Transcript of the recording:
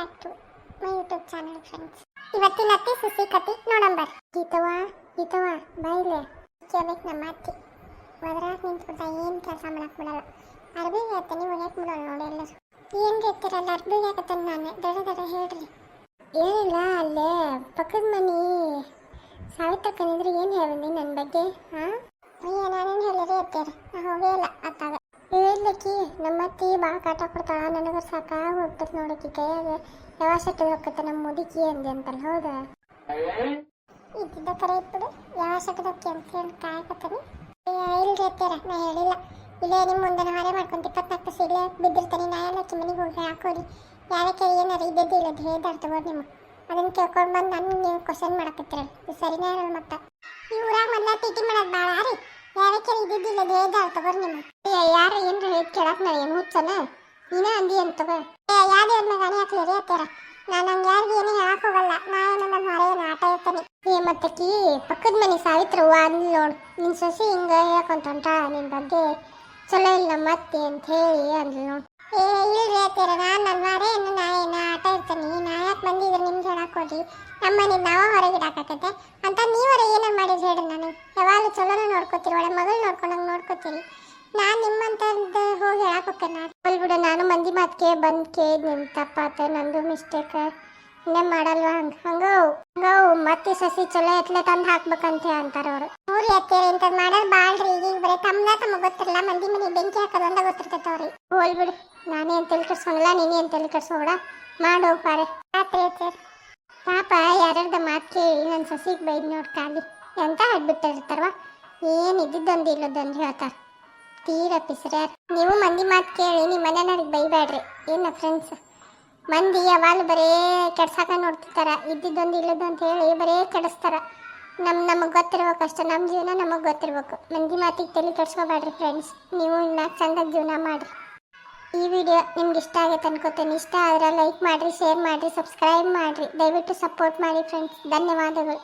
Back to my YouTube channel friends ಇವತ್ತಿನ ಅತ್ತೆ ಸುಸಿ ಕತಿ ನೋಡಂಬರ್ ಗೀತವ ಗೀತವ ಬೈಲೆ ಕೇಳ್ಬೇಕು ನಮ್ಮ ಅತ್ತೆ. ಒದ್ರಾಗ ನಿಂತ್ಬಿಟ್ಟ ಏನು ಕೆಲಸ ಮಾಡಕ್ ಬಿಡಲ್ಲ. ಅರ್ಬಿ ಹೇಳ್ತೀನಿ ಒಗ್ಯಾಕ್ ಬಿಡಲ್ಲ ನೋಡಿ ಎಲ್ಲರೂ. ಏನು ಹೇಳ್ತೀರಲ್ಲ, ಅರ್ಬಿ ಹಾಕತ್ತೇನೆ ನಾನು. ದಡ ದಡ ಹೇಳ್ರಿ. ಏನಿಲ್ಲ, ಅಲ್ಲೇ ಪಕ್ಕದ ಮನೆ ಸಾವಿತ್ರ ಕನಿದ್ರೆ ಏನು ಹೇಳಿ ನನ್ನ ಬಗ್ಗೆ, ಹಾಂ? ಅಯ್ಯ, ನಾನೇನು ಹೇಳಿರಿ ಅತ್ತೇರಿ ನಾ ಹೋಗೇ ಇಲ್ಲ, ಅತ್ತಾಗ. ಹೇಳಿದ್ಲಕ್ಕಿ ನಮ್ಮ ಅತ್ತಿ ಭಾಳ ಕಾಟ ಕೊಡ್ತಾಳ. ನನಗೆ ಸಾಕಾಗಿ ಹೋಗ್ತದೆ ನೋಡಕ್ಕಿ ಕೈಯಾಗ. ಯಾವ ಸೆಟ್ಟು ಹೋಗ್ತದೆ ನಮ್ಮ ಮುದುಕಿ ಅಂದೆ ಅಂತಲ್ಲ, ಹೌದಾ? ಇದ್ದಿದ್ದ ಕರೆ ಇಟ್ಬಿಡು ಯಾವ ಸೆಟ್ಟದಕ್ಕೆ ಅಂತ ಹೇಳಿ ಕಾಯಕತ್ತೀನಿ. ಇಲ್ರಿ ಅತ್ತೇರ ನಾ ಹೇಳಿಲ್ಲ. ಇಲ್ಲೇ ನಿಮ್ಮ ಮುಂದೆ ಹೊರೆ ಮಾಡ್ಕೊಂತ ಇಪ್ಪತ್ನಾಲ್ಕು ಸಿಡ್ಲೆ ಬಿದ್ದಿರ್ತಾನೆ. ನಾ ಎಲ್ಲ ಮನೆಗೆ ಹೋಗಿ ಹಾಕೋರಿ. ಯಾರಕ್ಕೆ ಏನಾರು ಇದ್ದಿದ್ದು ಇಲ್ಲ ಹೇಳ್ದಾರ ತಗೋರಿ ನಿಮ್ಮ ಅದನ್ನ ಕೇಳ್ಕೊಂಡು ಬಂದು ನನ್ನ ನೀವು ಕ್ವಶನ್ ಮಾಡಕತ್ತೀರ. ಇದು ಸರಿನೇ ಇರಲ್ಲ ಮತ್ತೆ. ಈ ಊರಾಗ ಮೊದ್ಲ ಟಿಟಿ ಮಾಡೋದು ಭಾಳ ರೀ. ಯಾರಕ್ಕೆ ಇದ್ದಿದ್ದಿಲ್ಲ ಹೇಳ್ದಾರ ತಗೋರಿ ನಿಮ್ಮ ಯಾರು ಏನ್ರ ಹೇಳಿ ಕೇಳಕ್ ನಾ ಏನು ಹುಚ್ಚನ? ನೀನ ಅಂದಿ ಅಂತವ ಯಾವ್ದು ಅವ್ರನ್ನ ಗಾಣಿ ಹಾಕ್ಲಿ ರೀ ಅತ್ತಾರ ನಾನು ಹಂಗೆ ಯಾರಿಗೆ ಏನು ಹೇಳಕ್ ಹೋಗಲ್ಲ. ನಾ ಏನು ನನ್ನ ಹೊರ ಆಟ ಇರ್ತಾನೆ ಏ, ಮತ್ತಕಿ, ಪಕ್ಕದ ಮನೆ ಸಾವಿತ್ರ ಹೂವ ನೋಡು ನಿನ್ನ ಸೊಸಿ ಹಿಂಗ ಹೇಳ್ಕೊಂತ ಹೊಂಟ ನಿನ್ನ ಬಗ್ಗೆ. ಚಲೋ ಇಲ್ಲ ಮತ್ತೆ ಅಂತ ಹೇಳಿ ಅಂದ್ಲು ನೋಡು. ಏ, ಇಲ್ರಿ ಅತ್ತೀರ ನಾನು ನನ್ನ ಮಾರೇ ಏನು ನಾ ಏನ ಆಟ ಇರ್ತೀನಿ ನಾ ಯಾಕೆ ಬಂದಿದ್ರೆ ನಿಮ್ಗೆ ಹೇಳಕ್ ಹೋಗಿ ನಮ್ಮ ಮನೆ ನಾವ ಹೊರಗೆ ಇಡಾಕತ್ತೈತೆ ಅಂತ ನೀವರ ಏನ ಮಾಡಿದ್ರೆ ಹೇಳಿ ನಾನು? ಯಾವಾಗಲೂ ಚಲೋನ ನೋಡ್ಕೋತೀರಿ, ಒಳ್ಳೆ ಮಗಳು ನೋಡ್ಕೊಂಡಂಗೆ ನೋಡ್ಕೋತೀರಿ. ನಾನು ನಿಮ್ಮಂತ ಹೋಗಿ ಹೇಳಕ್ ಹೋಗ್ತೇನೆ ಬಿಡು, ನಾನು ಮಂದಿ ಮಾತ್ಕೆ ಬಂದು ಕೇಳಿ ನಿನ್ ತಪ್ಪಾತ, ನಂದು ಮಿಸ್ಟೇಕ್ ಇನ್ನೇ ಮಾಡಲ್ವಾ? ಹಂಗ ಹಂಗವು ಹಂಗವು ಮತ್ತೆ ಸಸಿ ಚಲೋ ಎತ್ಲೆ ತಂದು ಹಾಕ್ಬೇಕಂತ ಅಂತಾರ ಅವ್ರು. ಊರಿ ಅತ್ತೇರಿ ಇಂಥದ್ದು ಮಾಡೋದು ಬಾಳ್ರಿ ಈಗ ಬರೀ ತಮ್ಮನ ತಮ್ಮ ಗೊತ್ತಿರಲ್ಲ ಮಂದಿ ಮನೆ ಬೆಂಕಿ ಹಾಕೋದಂದ ಗೊತ್ತಿರ್ತೈತೆ ಅವ್ರಿ ಹೋಲ್ ಬಿಡು, ನಾನೇ ಅಂತ ತಲೆ ಕೆಡ್ಸೋಂಗಿಲ್ಲ ನೀನೇ ಅಂತ ತಲೆ ಕೆಡ್ಸೋಬೇಡ ಮಾಡೋ ಪಾರೆ ರಾತ್ರಿ ಪಾಪ ಯಾರ್ಯಾರ್ದ ಮಾತು ಕೇಳಿ ನನ್ನ ಸಸಿಗೆ ಬೈದ್ ನೋಡಿ ಕಾಲಿ ಎಂತ ಹಾಡ್ಬಿಟ್ಟಿರ್ತಾರವ ಏನು ಇದ್ದಿದ್ದೊಂದು ಇಲ್ಲದೊಂದು ಹೇಳ್ತಾರೆ. ತೀರ ಪಿಸ್ರ್ಯಾರ ನೀವು ಮಂದಿ ಮಾತು ಕೇಳಿ, ನಿಮ್ಮ ಮನೆಯವ್ರಿಗೆ ಬೈಬೇಡ್ರಿ ಏನ ಫ್ರೆಂಡ್ಸ್ ಮಂದಿ ಯಾವಾಗಲೂ ಬರೇ ಕೆಡ್ಸಾಕ ನೋಡ್ತಿರ್ತಾರೆ. ಇದ್ದಿದ್ದೊಂದು ಇಲ್ಲದ್ದು ಅಂತ ಹೇಳಿ ಬರೇ ಕೆಡಿಸ್ತಾರ. ನಮ್ಮ ನಮಗೆ ಗೊತ್ತಿರ್ಬೇಕು ಅಷ್ಟೇ. ನಮ್ಮ ಜೀವನ ನಮಗೆ ಗೊತ್ತಿರ್ಬೇಕು. ಮಂದಿ ಮಾತಿಗೆ ತಲೆ ಕೆಡ್ಸ್ಕೊಬೇಡ್ರಿ ಫ್ರೆಂಡ್ಸ್ ನೀವು ನಾಲ್ಕು ಚಂದ ಜೀವನ ಮಾಡಿರಿ. ಈ ವಿಡಿಯೋ ನಿಮ್ಗೆ ಇಷ್ಟ ಆಗುತ್ತೆ ಅನ್ಕೋತೇನೆ. ಇಷ್ಟ ಆದ್ರೆ ಲೈಕ್ ಮಾಡಿರಿ ಶೇರ್ ಮಾಡಿರಿ ಸಬ್ಸ್ಕ್ರೈಬ್ ಮಾಡಿರಿ. ದಯವಿಟ್ಟು ಸಪೋರ್ಟ್ ಮಾಡಿ ಫ್ರೆಂಡ್ಸ್ ಧನ್ಯವಾದಗಳು.